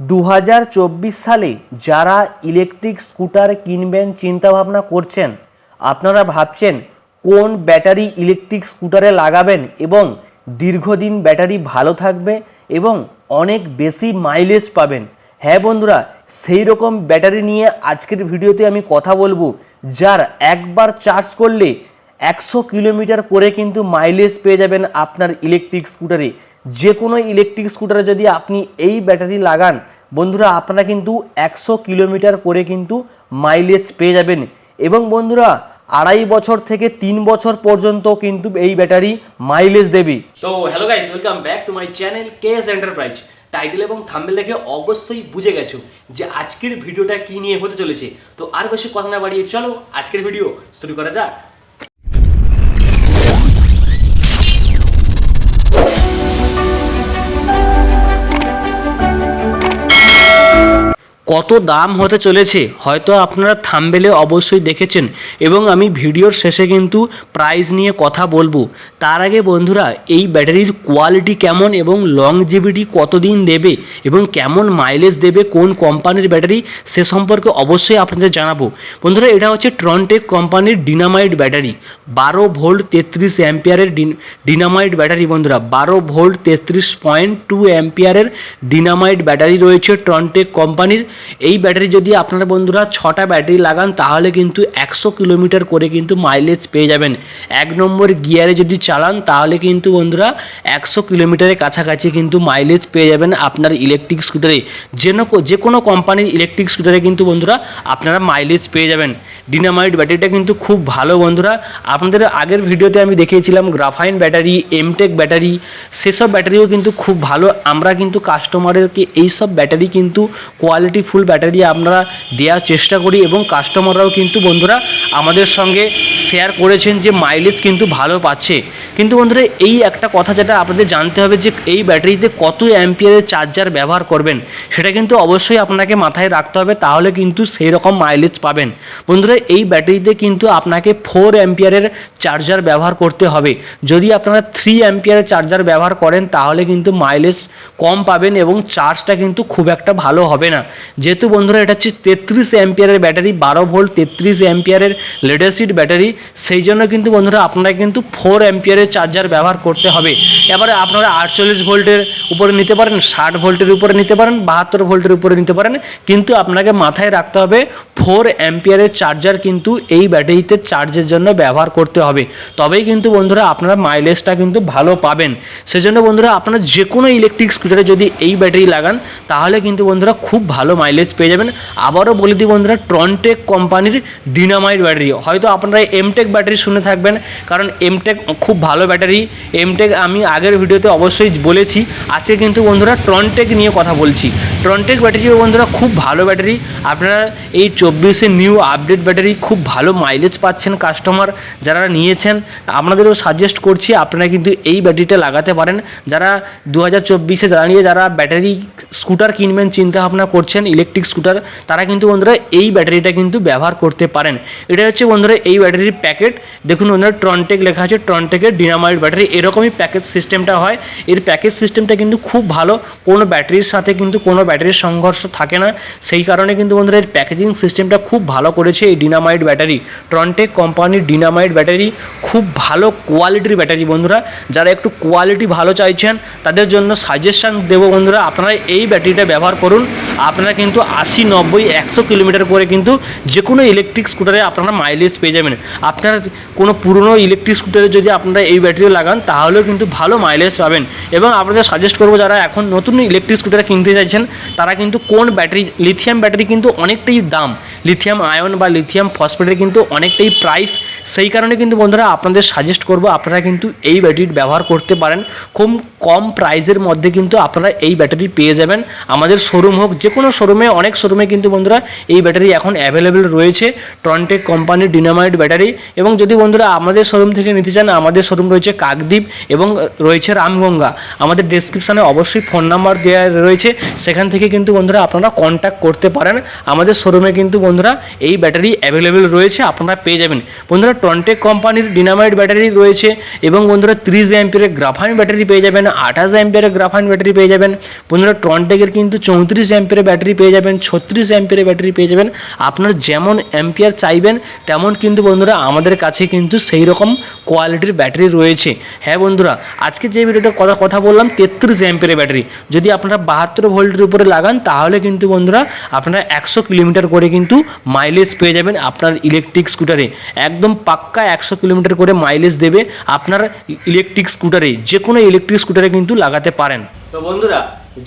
দু হাজার চব্বিশ সালে যারা ইলেকট্রিক স্কুটার কিনবেন চিন্তাভাবনা করছেন, আপনারা ভাবছেন কোন ব্যাটারি ইলেকট্রিক স্কুটারে লাগাবেন এবং দীর্ঘদিন ব্যাটারি ভালো থাকবে এবং অনেক বেশি মাইলেজ পাবেন। হ্যাঁ বন্ধুরা, সেই রকম ব্যাটারি নিয়ে আজকের ভিডিওতে আমি কথা বলব, যার একবার চার্জ করলে একশো কিলোমিটার করে কিন্তু মাইলেজ পেয়ে যাবেন আপনার ইলেকট্রিক স্কুটারে। যে কোনো ইলেকট্রিক স্কুটারে যদি আপনি এই ব্যাটারি লাগান, বন্ধুরা আপনারা কিন্তু একশো কিলোমিটার করে কিন্তু মাইলেজ পেয়ে যাবেন। এবং বন্ধুরা, আড়াই বছর থেকে তিন বছর পর্যন্ত কিন্তু এই ব্যাটারি মাইলেজ দেবে। তো hello guys welcome back to my channel KS enterprise title এবং থাম্বেল দেখে অবশ্যই বুঝে গেছো যে আজকের ভিডিওটা কি নিয়ে হতে চলেছে। তো আর বেশি কথা না বাড়িয়ে চলো আজকের ভিডিও শুরু করা যাক। কত দাম হতে চলেছে, হয়তো আপনারা থাম্বেলে অবশ্যই দেখেছেন এবং আমি ভিডিওর শেষে কিন্তু প্রাইস নিয়ে কথা বলব। তার আগে বন্ধুরা, এই ব্যাটারির কোয়ালিটি কেমন এবং লং লংজিভিটি কতদিন দেবে এবং কেমন মাইলেজ দেবে, কোন কোম্পানির ব্যাটারি, সে সম্পর্কে অবশ্যই আপনাদের জানাব। বন্ধুরা, এটা হচ্ছে ট্রনটেক কোম্পানির ডিনামাইট ব্যাটারি। বারো ভোল্ট তেত্রিশ অ্যাম্পিয়ারের ডিনামাইট ব্যাটারি বন্ধুরা, বারো ভোল্ট তেত্রিশ পয়েন্ট টু অ্যাম্পিয়ারের ডিনামাইট ব্যাটারি রয়েছে ট্রনটেক কোম্পানির এই ব্যাটারি যদি আপনারা বন্ধুরা ছটা ব্যাটারি লাগান, তাহলে কিন্তু একশো কিলোমিটার করে কিন্তু মাইলেজ পেয়ে যাবেন। এক নম্বর গিয়ারে যদি চালান, তাহলে কিন্তু বন্ধুরা একশো কিলোমিটারের কাছাকাছি কিন্তু মাইলেজ পেয়ে যাবেন আপনার ইলেকট্রিক স্কুটারে যে যে কোনো কোম্পানির ইলেকট্রিক স্কুটারে কিন্তু বন্ধুরা আপনারা মাইলেজ পেয়ে যাবেন। ডিনামাইট ব্যাটারিটা কিন্তু খুব ভালো বন্ধুরা। আপনাদের আগের ভিডিওতে আমি দেখিয়েছিলাম গ্রাফাইন ব্যাটারি এমটেক ব্যাটারি সেসব ব্যাটারিও কিন্তু খুব ভালো। আমরা কিন্তু কাস্টমারদেরকে এইসব ব্যাটারি কিন্তু কোয়ালিটি ফুল ব্যাটারি আমরা দেওয়ার চেষ্টা করি এবং কাস্টমাররাও কিন্তু বন্ধুরা আমাদের সঙ্গে শেয়ার করেছেন যে মাইলেজ কিন্তু ভালো পাচ্ছে। কিন্তু বন্ধুরা, এই একটা কথা যেটা আপনাদের জানতে হবে যে এই ব্যাটারিতে কত অ্যাম্পিয়ারের চার্জার ব্যবহার করবেন, সেটা কিন্তু অবশ্যই আপনাকে মাথায় রাখতে হবে, তাহলে কিন্তু সেই রকম মাইলেজ পাবেন। বন্ধুরা এই ব্যাটারিতে কিন্তু আপনাকে ফোর অ্যাম্পিয়ারের চার্জার ব্যবহার করতে হবে। যদি আপনারা থ্রি অ্যাম্পিয়ারের চার্জার ব্যবহার করেন, তাহলে কিন্তু মাইলেজ কম পাবেন এবং চার্জটা কিন্তু খুব একটা ভালো হবে না। যেহেতু বন্ধুরা, এটা হচ্ছে তেত্রিশ অ্যাম্পিয়ারের ব্যাটারি, বারো ভোল্ট তেত্রিশ অ্যাম্পিয়ারের লেটেস্ট ব্যাটারি, সেই জন্য কিন্তু বন্ধুরা আপনারা কিন্তু ফোর অ্যাম্পিয়ারের চার্জার ব্যবহার করতে হবে। এবারে আপনারা আটচল্লিশ ভোল্টের উপরে নিতে পারেন, ষাট ভোল্টের উপরে নিতে পারেন, বাহাত্তর ভোল্টের উপরে নিতে পারেন, কিন্তু আপনাকে মাথায় রাখতে হবে ফোর অ্যাম্পিয়ারের চার্জার কিন্তু এই ব্যাটারিতে চার্জের জন্য ব্যবহার করতে হবে। তবেই কিন্তু বন্ধুরা আপনারা মাইলেজটা কিন্তু ভালো পাবেন। সেজন্য বন্ধুরা আপনারা যে কোনো ইলেকট্রিক স্কুটারে যদি এই ব্যাটারি লাগান, তাহলে কিন্তু বন্ধুরা খুব ভালো মাইলেজ পেয়ে যাবেন। আবারও বলে দিই বন্ধুরা ট্রনটেক কোম্পানির ডিনামাইট ব্যাটারি হয়তো আপনারা এমটেক ব্যাটারি শুনে থাকবেন, কারণ এমটেক খুব ভালো ব্যাটারি। এমটেক আমি আগের ভিডিওতে অবশ্যই বলেছি, আজকে কিন্তু বন্ধুরা ট্রনটেক নিয়ে কথা বলছি। ট্রনটেক ব্যাটারি বন্ধুরা খুব ভালো ব্যাটারি আপনারা এই চব্বিশে নিউ আপডেট ব্যাটারি খুব ভালো মাইলেজ পাচ্ছেন কাস্টমার যারা নিয়েছেন। আপনাদেরও সাজেস্ট করছি, আপনারা কিন্তু এই ব্যাটারিটা লাগাতে পারেন। যারা দু হাজার চব্বিশে যারা নিয়ে, যারা ব্যাটারি স্কুটার কিনবেন চিন্তা ভাবনা করছেন ইলেকট্রিক স্কুটার তারা কিন্তু বন্ধুরা এই ব্যাটারিটা কিন্তু ব্যবহার করতে পারেন। এটা হচ্ছে বন্ধুরা এই ব্যাটারির প্যাকেট দেখুন বন্ধুরা ট্রনটেক লেখা আছে ট্রনটেকের ডিনামাইট ব্যাটারি এরকমই প্যাকেজ সিস্টেমটা হয়। এর প্যাকেজ সিস্টেমটা কিন্তু খুব ভালো। কোনো ব্যাটারির সাথে কিন্তু কোনো ব্যাটারির সংঘর্ষ থাকে না। সেই কারণে কিন্তু বন্ধুরা এর প্যাকেজিং সিস্টেমটা খুব ভালো করেছে। এই ডিনামাইট ব্যাটারি ট্রনটেক কোম্পানির ডিনামাইট ব্যাটারি, খুব ভালো কোয়ালিটির ব্যাটারি বন্ধুরা। যারা একটু কোয়ালিটি ভালো চাইছেন, তাদের জন্য সাজেশন দেবো বন্ধুরা, আপনারা এই ব্যাটারিটা ব্যবহার করুন। আপনারা কিন্তু আশি, নব্বই, একশো কিলোমিটার করে কিন্তু যে কোনো ইলেকট্রিক স্কুটারে আপনারা মাইলেজ পেয়ে যাবেন। আপনারা কোনো পুরনো ইলেকট্রিক স্কুটারে যদি আপনারা এই ব্যাটারি লাগান, তাহলেও কিন্তু ভালো মাইলেজ পাবেন। এবং আপনাদের সাজেস্ট করব, যারা এখন নতুন ইলেকট্রিক স্কুটার কিনতে চাইছেন, তারা কিন্তু কোন ব্যাটারি লিথিয়াম ব্যাটারি কিন্তু অনেকটাই দাম। লিথিয়াম আয়ন বা লিথিয়াম ফসফেটের কিন্তু অনেকটাই প্রাইস সেই কারণে কিন্তু বন্ধুরা আপনাদের সাজেস্ট করব, আপনারা কিন্তু এই ব্যাটারি ব্যবহার করতে পারেন। খুব কম প্রাইসের মধ্যে কিন্তু আপনারা এই ব্যাটারি পেয়ে যাবেন। আমাদের শোরুম হোক যে কোনো শোরুমে অনেক শোরুমে কিন্তু বন্ধুরা এই ব্যাটারি এখন অ্যাভেলেবেল রয়েছে। ট্রনটেক কোম্পানির ডিনামাইট ব্যাটারি এবং যদি বন্ধুরা আমাদের শোরুম থেকে নিতে চান, আমাদের শোরুম রয়েছে কাকদ্বীপ এবং রয়েছে রামগঙ্গা। আমাদের ডেসক্রিপশানে অবশ্যই ফোন নাম্বার দেওয়া রয়েছে। সেখান থেকে কিন্তু বন্ধুরা আপনারা কন্ট্যাক্ট করতে পারেন। আমাদের শোরুমে কিন্তু বন্ধুরা এই ব্যাটারি অ্যাভেলেবেল রয়েছে, আপনারা পেয়ে যাবেন। বন্ধুরা টনটেক কোম্পানির ডিনামাইট ব্যাটারি রয়েছে এবং বন্ধুরা, ত্রিশ অ্যাম্পিয়ারের গ্রাফাইন ব্যাটারি পেয়ে যাবেন, আঠাশ অ্যাম্পিয়ারের গ্রাফাইন ব্যাটারি পেয়ে যাবেন। বন্ধুরা টনটেকের কিন্তু চৌত্রিশ অ্যাম্পিয়ারের ব্যাটারি পেয়ে যাবেন, ছত্রিশ অ্যাম্পিয়ারের ব্যাটারি পেয়ে যাবেন। আপনার যেমন অ্যাম্পিয়ার চাইবেন, তেমন কিন্তু বন্ধুরা, আমাদের কাছে কিন্তু সেই রকম কোয়ালিটির ব্যাটারি রয়েছে। হ্যাঁ বন্ধুরা, আজকে যে ভিডিওটা কথা কথা বললাম, তেত্রিশ অ্যাম্পিয়ারের ব্যাটারি যদি আপনারা বাহাত্তর ভোল্টের উপরে লাগান, তাহলে কিন্তু বন্ধুরা, আপনারা একশো কিলোমিটার করে কিন্তু মাইলেজ পেয়ে যাবেন। আপনার ইলেকট্রিক স্কুটারে একদম পাক্কা একশো কিলোমিটার করে মাইলেজ দেবে আপনার ইলেকট্রিক স্কুটারে যে কোনো ইলেকট্রিক স্কুটারে কিন্তু লাগাতে পারেন। তো বন্ধুরা,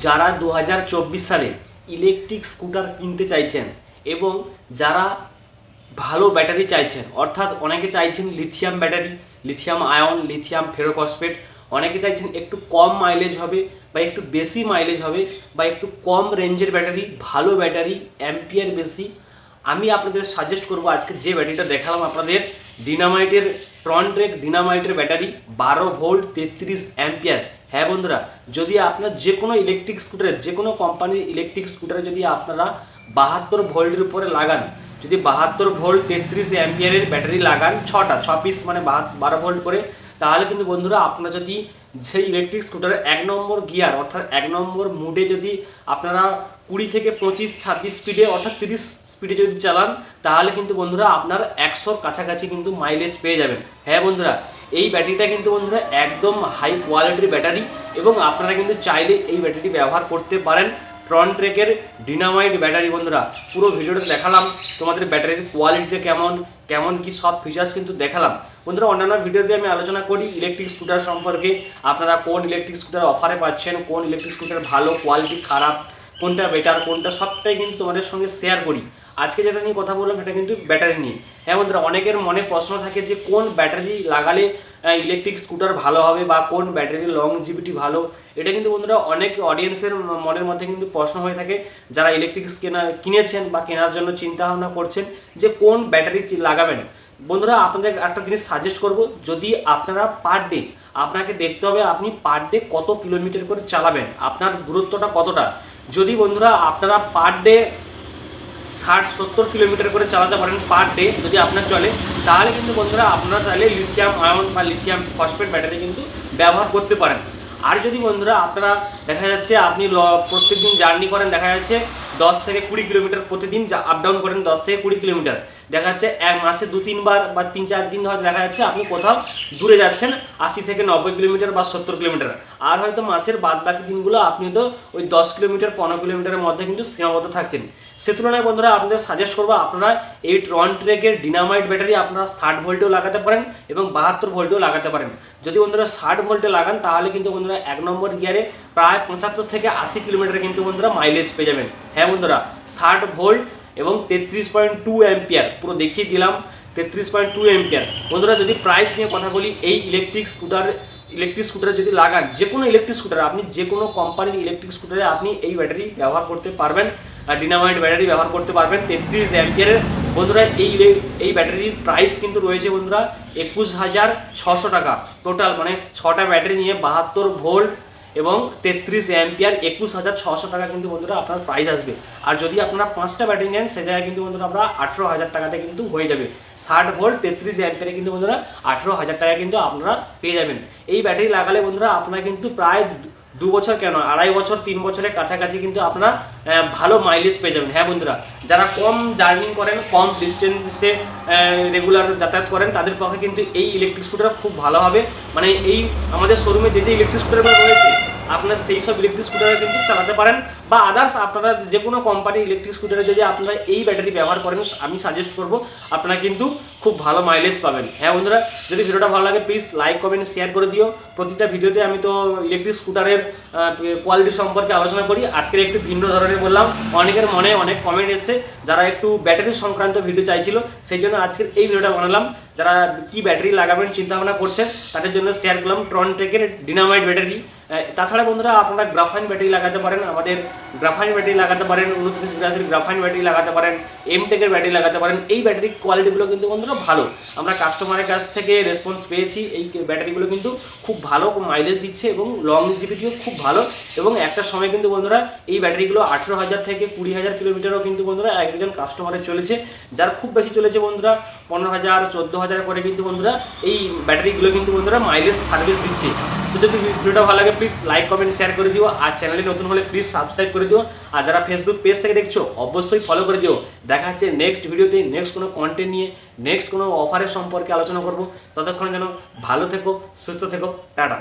যারা দু হাজার চব্বিশ সালে ইলেকট্রিক স্কুটার কিনতে চাইছেন এবং যারা ভালো ব্যাটারি চাইছেন, অর্থাৎ অনেকে চাইছেন lithium battery lithium ion lithium ferrophosphate অনেকে চাইছেন একটু কম মাইলেজ হবে বা একটু বেশি মাইলেজ হবে বা একটু কম রেঞ্জের ব্যাটারি ভালো ব্যাটারি অ্যাম্পিয়ার বেশি আমি আপনাদের সাজেস্ট করব আজকে যে ব্যাটারিটা দেখালাম আপনাদের ডিনামাইটের ট্রনট্রেক ডিনামাইটের ব্যাটারি বারো ভোল্ট তেত্রিশ অ্যাম্পিয়ার হ্যাঁ বন্ধুরা, যদি আপনার যে কোনো ইলেকট্রিক স্কুটারে যে কোনো কোম্পানির ইলেকট্রিক স্কুটারে যদি আপনারা বাহাত্তর ভোল্টের উপরে লাগান, যদি বাহাত্তর ভোল্ট তেত্রিশ অ্যাম্পিয়ারের ব্যাটারি লাগান, ছটা, ছ পিস মানে বারো ভোল্ট করে, তাহলে কিন্তু বন্ধুরা আপনারা যদি সেই ইলেকট্রিক স্কুটারের এক নম্বর গিয়ার অর্থাৎ এক নম্বর মুডে যদি আপনারা কুড়ি থেকে পঁচিশ, ছাব্বিশ স্পিডে অর্থাৎ তিরিশ স্পিডে যদি চালান, তাহলে কিন্তু বন্ধুরা আপনার একশোর কাছাকাছি কিন্তু মাইলেজ পেয়ে যাবেন। হ্যাঁ বন্ধুরা, এই ব্যাটারিটা কিন্তু বন্ধুরা একদম হাই কোয়ালিটির ব্যাটারি এবং আপনারা কিন্তু চাইলে এই ব্যাটারিটি ব্যবহার করতে পারেন। ফ্রন্ট ট্রেকের ডিনামাইট ব্যাটারি বন্ধুরা, পুরো ভিডিওটা দেখালাম, তোমাদের ব্যাটারির কোয়ালিটিটা কেমন কেমন কি সব ফিচার্স কিন্তু দেখালাম। বন্ধুরা, অন্যান্য ভিডিওতে আমি আলোচনা করি ইলেকট্রিক স্কুটার সম্পর্কে, আপনারা কোন ইলেকট্রিক স্কুটার অফারে পাচ্ছেন, কোন ইলেকট্রিক স্কুটার ভালো কোয়ালিটি খারাপ, কোনটা বেটার কোনটা সবটাই কিন্তু তোমাদের সঙ্গে শেয়ার করি। আজকে যেটা নিয়ে কথা বললাম সেটা কিন্তু ব্যাটারি নিয়ে। হ্যাঁ বন্ধুরা, অনেকের মনে প্রশ্ন থাকে যে কোন ব্যাটারি লাগালে ইলেকট্রিক স্কুটার ভালো হবে বা কোন ব্যাটারির লং জিবিটি ভালো? এটা কিন্তু বন্ধুরা অনেক অডিয়েন্সের মনের মধ্যে কিন্তু প্রশ্ন হয়ে থাকে। যারা ইলেকট্রিক কেনা, কিনেছেন বা কেনার জন্য চিন্তা ভাবনা করছেন যে কোন ব্যাটারি লাগাবেন। বন্ধুরা, আপনাদের একটা জিনিস সাজেস্ট করব। যদি আপনারা পার ডে আপনাকে দেখতে হবে আপনি পার ডে কত কিলোমিটার করে চালাবেন। আপনার গুরুত্বটা কতটা? যদি বন্ধুরা আপনারা পার ডে ষাট, সত্তর কিলোমিটার করে চালাতে পারেন পার ডে যদি আপনার চলে। তাহলে কিন্তু বন্ধুরা আপনারা চাইলে লিথিয়াম আয়ন বা লিথিয়াম ফসফেট ব্যাটারি কিন্তু ব্যবহার করতে পারেন। আর যদি বন্ধুরা আপনারা দেখা যাচ্ছে আপনি প্রত্যেকদিন জার্নি করেন, দেখা যাচ্ছে দশ থেকে কুড়ি কিলোমিটার প্রতিদিন আপ ডাউন করেন, দশ থেকে কুড়ি কিলোমিটার। দেখা যাচ্ছে এক মাসে দু তিনবার বা তিন চার দিন হয়তো দেখা যাচ্ছে আপনি কোথাও দূরে যাচ্ছেন আশি থেকে নব্বই কিলোমিটার বা সত্তর কিলোমিটার। আর হয়তো মাসের বাদ বাকি দিনগুলো আপনি তো ওই দশ কিলোমিটার, পনেরো কিলোমিটারের মধ্যে কিন্তু সীমাবদ্ধ থাকছেন। সে তুলনায় বন্ধুরা আপনাদের সাজেস্ট করব আপনারা এই ট্রন ট্রেকের ডিনামাইট ব্যাটারি আপনারা ষাট ভোল্টেও লাগাতে পারেন এবং বাহাত্তর ভোল্টেও লাগাতে পারেন। যদি বন্ধুরা ষাট ভোল্টে লাগান, তাহলে কিন্তু বন্ধুরা এক নম্বর গিয়ারে প্রায় পঁচাত্তর থেকে আশি কিলোমিটার কিন্তু বন্ধুরা মাইলেজ পেয়ে যাবেন। হ্যাঁ বন্ধুরা, ষাট ভোল্ট এবং তেত্রিশ পয়েন্ট টু অ্যাম্পিয়ার, পুরো দেখিয়ে দিলাম, তেত্রিশ পয়েন্ট টু অ্যাম্পিয়ার। বন্ধুরা, যদি প্রাইস নিয়ে কথা বলি, এই ইলেকট্রিক স্কুটার ইলেকট্রিক স্কুটারে যদি লাগান, যে কোনো ইলেকট্রিক স্কুটার আপনি যে কোনো কোম্পানির ইলেকট্রিক স্কুটারে আপনি এই ব্যাটারি ব্যবহার করতে পারবেন, আর ডিনামাইট ব্যাটারি ব্যবহার করতে পারবেন তেত্রিশ অ্যাম্পিয়ারের বন্ধুরা, এই এই ব্যাটারির প্রাইস কিন্তু রয়েছে, বন্ধুরা, একুশ হাজার ছশো টাকা। টোটাল মানে ছটা ব্যাটারি নিয়ে বাহাত্তর ভোল্ট এবং তেত্রিশ অ্যাম্পিয়ার একুশ হাজার ছশো টাকা কিন্তু বন্ধুরা আপনার প্রাইস আসবে। আর যদি আপনারা পাঁচটা ব্যাটারি নেন সে জায়গায় কিন্তু বন্ধুরা আপনারা আঠেরো হাজার টাকাতে কিন্তু হয়ে যাবে। ষাট ভোল্ট তেত্রিশ অ্যাম্পিয়ারে কিন্তু বন্ধুরা আঠেরো হাজার টাকা কিন্তু আপনারা পেয়ে যাবেন। এই ব্যাটারি লাগালে বন্ধুরা আপনারা কিন্তু প্রায় দু- বছর কেন? আড়াই বছর, তিন বছরের কাছাকাছি কিন্তু আপনারা ভালো মাইলেজ পেয়ে যাবেন। হ্যাঁ বন্ধুরা, যারা কম জার্নিং করেন, কম ডিস্টেন্সে রেগুলার যাতায়াত করেন, তাদের পক্ষে কিন্তু এই ইলেকট্রিক স্কুটার খুব ভালো হবে। মানে এই আমাদের শোরুমে যে যে ইলেকট্রিক স্কুটারগুলো রয়েছে আপনারা সেই সব ইলেকট্রিক স্কুটারে কিন্তু চালাতে পারেন বা আদার্স আপনারা যে কোনো কোম্পানির ইলেকট্রিক স্কুটারে যদি আপনারা এই ব্যাটারি ব্যবহার করেন, আমি সাজেস্ট করব আপনারা কিন্তু খুব ভালো মাইলেজ পাবেন। হ্যাঁ বন্ধুরা, যদি ভিডিওটা ভালো লাগে প্লিজ লাইক কমেন্ট শেয়ার করে দিও। প্রতিটা ভিডিওতে আমি তো ইলেকট্রিক স্কুটারের কোয়ালিটি সম্পর্কে আলোচনা করি। আজকের একটু ভিন্ন ধরনের বললাম। অনেকের মনে অনেক কমেন্ট এসেছে, যারা একটু ব্যাটারি সংক্রান্ত ভিডিও চাইছিল। সেই জন্য আজকের এই ভিডিওটা বানালাম। যারা কি ব্যাটারি লাগাবেন চিন্তা ভাবনা করছেন, তাদের জন্য শেয়ার করলাম। ট্রন টেকের ডিনামাইট ব্যাটারি তাছাড়া বন্ধুরা আপনারা গ্রাফাইন ব্যাটারি লাগাতে পারেন, আমাদের গ্রাফাইন ব্যাটারি লাগাতে পারেন, উনত্রিশ বিরাশির গ্রাফাইন ব্যাটারি লাগাতে পারেন এমটেকের ব্যাটারি লাগাতে পারেন, এই ব্যাটারির কোয়ালিটিগুলো কিন্তু বন্ধুরা ভালো। আমরা কাস্টমারের কাছ থেকে রেসপন্স পেয়েছি, এই ব্যাটারিগুলো কিন্তু খুব ভালো মাইলেজ দিচ্ছে এবং লং জিবিটিও খুব ভালো এবং একটা সময় কিন্তু বন্ধুরা এই ব্যাটারিগুলো আঠেরো হাজার থেকে কুড়ি হাজার কিলোমিটারও কিন্তু বন্ধুরা একজন কাস্টমারের চলেছে, যার খুব বেশি চলেছে বন্ধুরা পনেরো হাজার, চোদ্দ হাজার করে কিন্তু বন্ধুরা এই ব্যাটারিগুলো কিন্তু বন্ধুরা মাইলেজ সার্ভিস দিচ্ছে। যদি ভিডিওটা ভালো লাগে প্লিজ লাইক কমেন্ট শেয়ার করে দিও। আর চ্যানেলে নতুন হলে প্লিজ সাবস্ক্রাইব করে দিও। আর যারা ফেসবুক পেজ থেকে দেখছ, অবশ্যই ফলো করে দিও। দেখা হচ্ছে নেক্সট ভিডিওতে নেক্সট কোনো কন্টেন্ট নিয়ে নেক্সট কোনো অফারের সম্পর্কে আলোচনা করব। ততক্ষণ যেন ভালো থেকো, সুস্থ থেকো। টাটা।